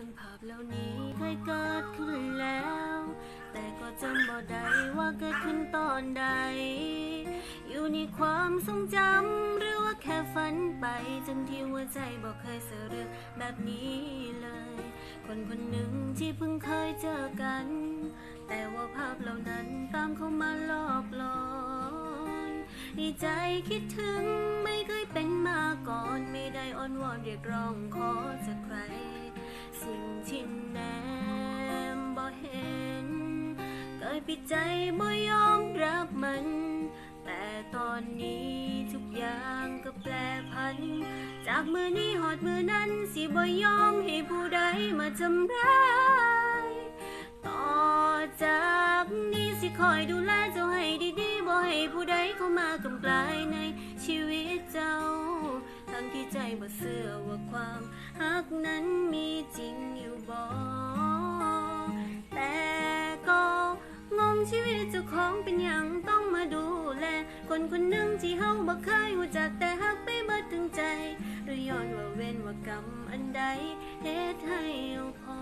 จนภาพเหล่านี้เคยเกิดขึ้นแล้ว แต่ก็จำบ่ได้ว่าเกิดขึ้นตอนใด อยู่ในความทรงจำหรือว่าแค่ฝันไปจนที่หัวใจบอกเคยเสือเรื่องแบบนี้เลย คนคนหนึ่งที่เพิ่งเคยเจอกัน แต่ว่าภาพเหล่านั้นตามเข้ามาหลอกหลอนในใจคิดถึงไม่เคยเป็นมาก่อนไม่ได้อ้อนวอนเรียกร้องขอจากใคร ปิดใจบ่ยอมรับมัน แต่ตอนนี้ทุกอย่างก็แปลพัน จากมือนี้หอดมือนั้นสิบ่ยอมให้ผู้ใดมาทำร้ายต่อจากนี้สิคอยดูแลเจ้าให้ดีๆบ่ให้ผู้ใดเข้ามากำกลายในชีวิตเจ้า ทั้งที่ใจบ่เชื่อว่าความ เจ้าของเป็นอย่างต้องมาดูแล คนคนหนึ่งที่เฮาบ่เคยรู้จักแต่ฮักไปเบิดถึงใจหรือย้อนว่าเว้นว่ากรรมอันใดเฮ็ดให้พอ